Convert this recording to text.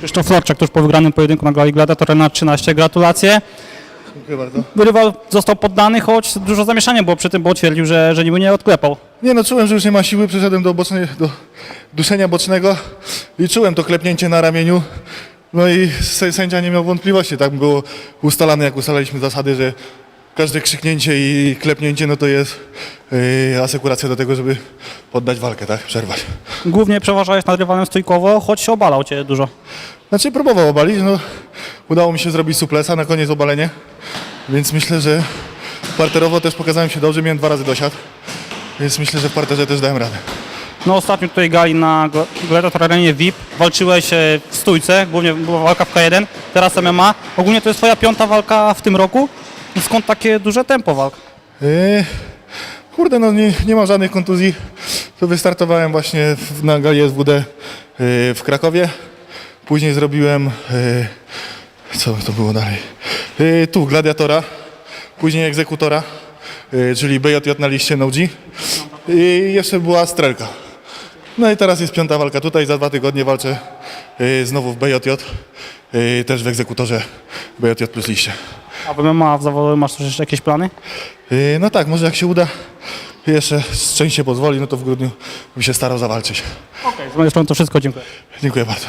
Krzysztof Florczak tuż po wygranym pojedynku na gali Gladiator na 13. Gratulacje. Dziękuję bardzo. Rywal został poddany, choć dużo zamieszania było przy tym, bo twierdził, że, że niby nie odklepał. Nie no, czułem, że już nie ma siły, przeszedłem do, bocznej, do duszenia bocznego i czułem to klepnięcie na ramieniu. No i sę- sędzia nie miał wątpliwości, tak było ustalane, jak ustalaliśmy zasady, że każde krzyknięcie i klepnięcie, no to jest yy, asekuracja do tego, żeby poddać walkę, tak, przerwać. Głównie przeważałeś nad rywalem stójkowo, choć obalał cię dużo. Znaczy próbował obalić, no udało mi się zrobić suplesa, na koniec obalenie, więc myślę, że parterowo też pokazałem się dobrze, miałem dwa razy dosiad, więc myślę, że w parterze też dałem radę. No ostatnio tutaj gali na Gl- Gladiator Arenie VIP walczyłeś e, w stójce, głównie była walka w K1, teraz MMA. Ogólnie to jest twoja piąta walka w tym roku. Skąd takie duże tempo walk? Yy, kurde, no nie, nie mam żadnych kontuzji. To wystartowałem właśnie w, na gali SWD yy, w Krakowie. Później zrobiłem, yy, co to było dalej? Tu, Gladiatora. Później Egzekutora, czyli BJJ na liście NOG. I jeszcze była Strelka. No i teraz jest piąta walka tutaj. Za dwa tygodnie walczę znowu w BJJ. Też w Egzekutorze BJJ plus liście. A w MMA w zawodzie masz też jeszcze jakieś plany? Yy, No tak, może jak się uda, jeszcze szczęście pozwoli, no to w grudniu bym się starał zawalczyć. Okej, z mojej strony to wszystko, dziękuję. Dziękuję bardzo.